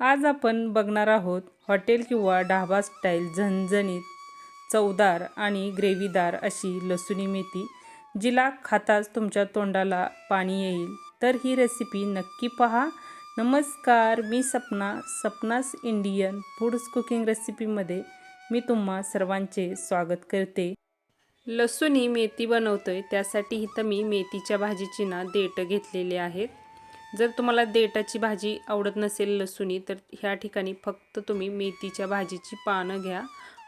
आज आपण बघणार आहोत हॉटेल किंवा ढाबा स्टाईल झणझणीत चवदार आणि ग्रेव्हीदार अशी लसुणी मेथी जिला खाताच तुमच्या तोंडाला पाणी येईल. तर ही रेसिपी नक्की पहा. नमस्कार मी Sapna Sapna's Indian foods cooking रेसिपीमध्ये मी तुम्हा सर्वांचे स्वागत करते. लसूणी मेथी बनवतोय त्यासाठी इथं मी मेथीच्या भाजीची ना देठं घेतलेली आहेत जर तुम्हाला देठाची भाजी आवडत नसेल लसुणी तर ह्या ठिकाणी फक्त तुम्ही मेथीच्या भाजीची पानं घ्या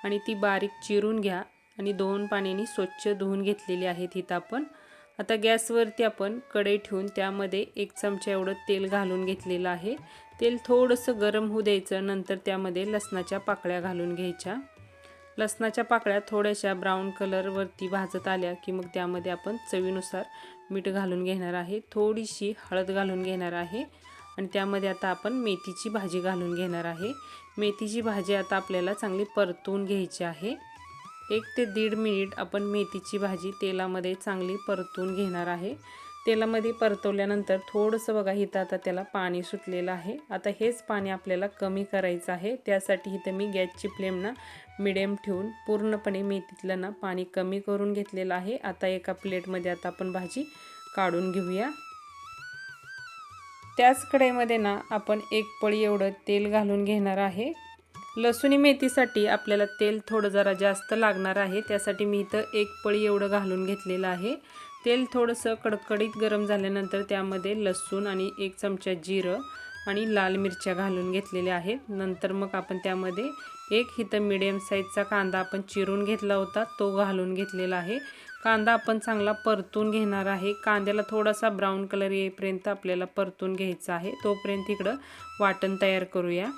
आणि ती बारीक चिरून घ्या आणि दोन पाण्याने स्वच्छ धुवून घेतलेली आहेत इथं आपण. आता गॅसवरती आपण कढई ठेवून त्यामध्ये एक चमचा एवढं तेल घालून घेतलेलं आहे. तेल थोडंसं गरम होऊ द्यायचं नंतर त्यामध्ये लसणाच्या पाकळ्या घालून घ्यायच्या. लसणाच्या पाकळ्या थोड्याशा ब्राऊन कलरवरती भाजत आल्या की मग त्यामध्ये आपण चवीनुसार मीठ घालून घेणार आहे. थोडीशी हळद घालून घेणार आहे. आणि त्यामध्ये आता आपण मेथीची भाजी घालून घेणार आहे. मेथीची भाजी आता आपल्याला चांगली परतून घ्यायची आहे. एक ते दीड मिनिट आपण मेथीची भाजी तेलामध्ये चांगली परतून घेणार आहे. तेलामध्ये परतवल्यानंतर थोडंसं बघा इथं आता त्याला पाणी सुटलेलं आहे. आता हेच पाणी आपल्याला कमी करायचं आहे. त्यासाठी इथं मी गॅसची फ्लेम ना मिडियम ठेवून पूर्णपणे मी तिथलं ना पाणी कमी करून घेतलेलं आहे. आता एका प्लेटमध्ये आता आपण भाजी काढून घेऊया. त्याच कढईमध्ये ना आपण एक पळी एवढं तेल घालून घेणार आहे. लसुणी मेथीसाठी आपल्याला तेल थोडं जरा जास्त लागणार आहे. त्यासाठी मी इथं एक पळी एवढं घालून घेतलेलं आहे. तेल थोडंसं कडकडीत गरम झाल्यानंतर त्यामध्ये लसूण आणि एक चमचा जिरं आणि लाल मिरच्या घालून घेतलेल्या आहेत. नंतर मग आपण त्यामध्ये एक हिथं मिडियम साईजचा कांदा आपण चिरून घेतला होता तो घालून घेतलेला आहे. कांदा आपण चांगला परतून घेणार आहे. कांद्याला थोडासा ब्राऊन कलर येईपर्यंत आपल्याला परतून घ्यायचा आहे. तोपर्यंत इकडं वाटण तयार करूया.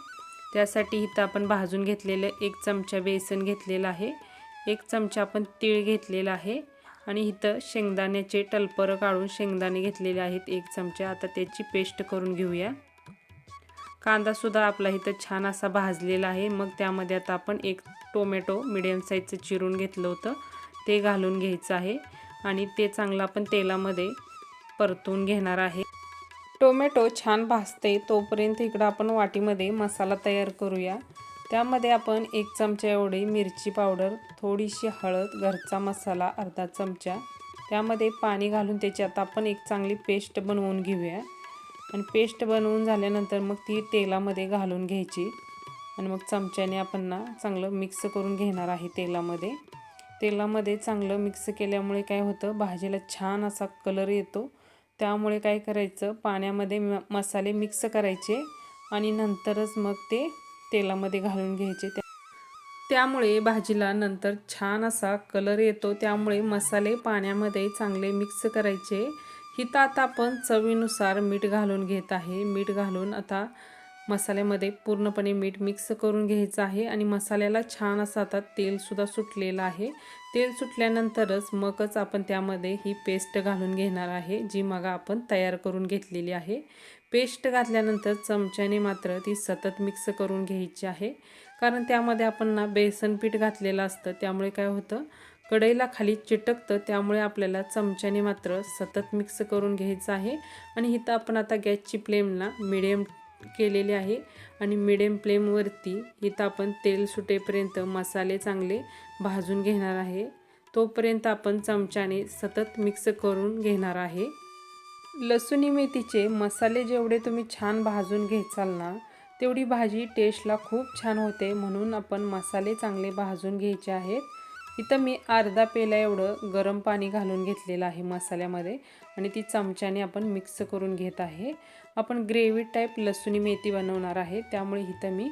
त्यासाठी इथं आपण भाजून घेतलेलं एक चमचा बेसन घेतलेलं आहे. एक चमचा आपण तीळ घेतलेला आहे. आणि इथं शेंगदाण्याचे टलपरं काढून शेंगदाणे घेतलेले आहेत एक चमचा. आता त्याची पेस्ट करून घेऊया. कांदासुद्धा आपला इथं छान असा भाजलेला आहे. मग त्यामध्ये आता आपण एक टोमॅटो मिडियम साईजचं चिरून घेतलं होतं. ते घालून घ्यायचं आहे. आणि ते चांगलं आपण तेलामध्ये परतून घेणार आहे. टोमॅटो छान भाजते तोपर्यंत इकडं आपण वाटीमध्ये मसाला तयार करूया. त्यामध्ये आपण एक चमचा एवढी मिरची पावडर थोडीशी हळद घरचा मसाला अर्धा चमचा. त्यामध्ये पाणी घालून त्याच्यात आपण एक चांगली पेस्ट बनवून घेऊया. आणि पेस्ट बनवून झाल्यानंतर मग ती तेलामध्ये घालून घ्यायची. आणि मग चमच्याने आपण ना चांगलं मिक्स करून घेणार आहे तेलामध्ये. तेलामध्ये चांगलं मिक्स केल्यामुळे काय होतं भाजीला छान असा कलर येतो. त्यामुळे काय करायचं पाण्यामध्ये म मसाले मिक्स करायचे. आणि नंतरच मग ते तेलामध्ये घालून घ्यायचे. त्या त्यामुळे भाजीला नंतर छान असा कलर येतो. त्यामुळे मसाले पाण्यामध्ये चांगले मिक्स करायचे. हिथं आता आपण चवीनुसार मीठ घालून घेत आहे. मीठ घालून आता मसाल्यामध्ये पूर्णपणे मीठ मिक्स करून घ्यायचं आहे आणि मसाल्याला छान असं आता तेलसुद्धा सुटलेलं आहे. तेल सुटल्यानंतरच मगच आपण त्यामध्ये ही पेस्ट घालून घेणार आहे जी मग आपण तयार करून घेतलेली आहे. पेस्ट घातल्यानंतर चमच्याने मात्र ती सतत मिक्स करून घ्यायची आहे. कारण त्यामध्ये आपण ना बेसन पीठ घातलेलं असतं त्यामुळे काय होतं कढईला खाली चिटकतं त्यामुळे आपल्याला चमच्याने मात्र सतत मिक्स करून घ्यायचं आहे. आणि इथं आपण आता गॅसची फ्लेमला मिडियम केलेली आहे आणि मिडियम फ्लेमवरती इथं आपण तेल सुटेपर्यंत मसाले चांगले भाजून घेणार आहे. तोपर्यंत आपण चमच्याने सतत मिक्स करून घेणार आहे. लसूणी मेथीचे मसाले जेवढे तुम्ही छान भाजून घेचाल ना तेवढी भाजी टेस्टला खूप छान होते म्हणून आपण मसाले चांगले भाजून घ्यायचे आहेत. इथं मी अर्धा पेला एवढं गरम पाणी घालून घेतलेलं आहे मसाल्यामध्ये आणि ती चमच्याने आपण मिक्स करून घेत आहे. आपण ग्रेव्ही टाईप लसूणी मेथी बनवणार आहे त्यामुळे इथं मी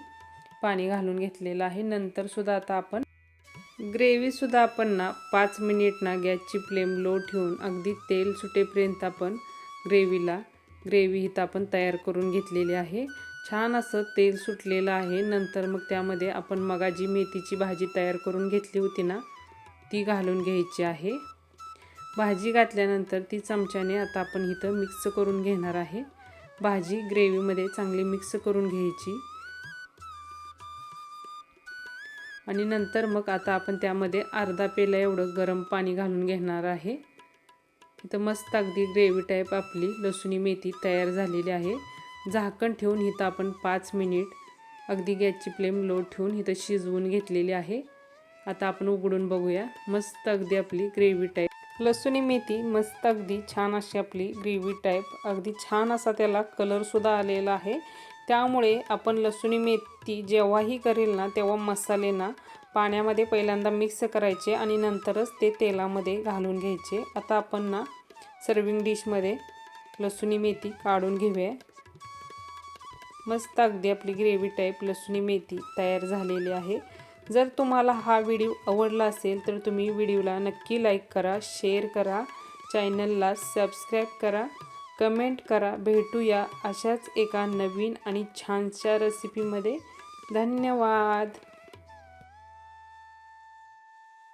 पाणी घालून घेतलेलं आहे. नंतरसुद्धा आता आपण ग्रेव्हीसुद्धा आपण ना पाच मिनिट ना गॅसची फ्लेम लो ठेवून अगदी तेल सुटेपर्यंत आपण ग्रेव्हीला. ग्रेव्ही इथं आपण तयार करून घेतलेली आहे. छान असं तेल सुटलेलं आहे. नंतर मग त्यामध्ये आपण मगाजी मेथीची भाजी तयार करून घेतली होती ना ती घालून घ्यायची आहे. भाजी घातल्यानंतर ती चमच्याने आता आपण इथं मिक्स करून घेणार आहे. भाजी ग्रेव्हीमध्ये चांगली मिक्स करून घ्यायची. आणि नंतर मग आता आपण त्यामध्ये अर्धा पेला एवढं गरम पाणी घालून घेणार आहे. इथं मस्त अगदी ग्रेव्ही टाईप आपली लसुणी मेथी तयार झालेली आहे. झाकण ठेवून इथं आपण पाच मिनिट अगदी गॅसची फ्लेम लो ठेवून इथं शिजवून घेतलेली आहे. आता आपण उघडून बघूया. मस्त अगदी आपली ग्रेव्ही टाईप लसूणी मेथी मस्त अगदी छान अशी आपली ग्रेव्ही टाईप अगदी छान असा त्याला कलरसुद्धा आलेला आहे. त्यामुळे आपण लसूणी मेथी जेव्हाही करेल ना तेव्हा मसाले ना पाण्यामध्ये पहिल्यांदा मिक्स करायचे आणि नंतरच ते तेलामध्ये घालून घ्यायचे. आता आपण ना सर्विंग डिशमध्ये लसुणी मेथी काढून घेऊया. मस्त अगदी आपली ग्रेव्ही टाईप लसुणी मेथी तयार झालेली आहे. जर तुम्हाला हा व्हिडिओ आवडला असेल तर तुम्ही व्हिडिओला नक्की लाईक करा शेअर करा चॅनलला सबस्क्राईब करा. कमेंट करा. भेटूया अशाच एका नवीन आणि छानशा रेसिपीमध्ये धन्यवाद.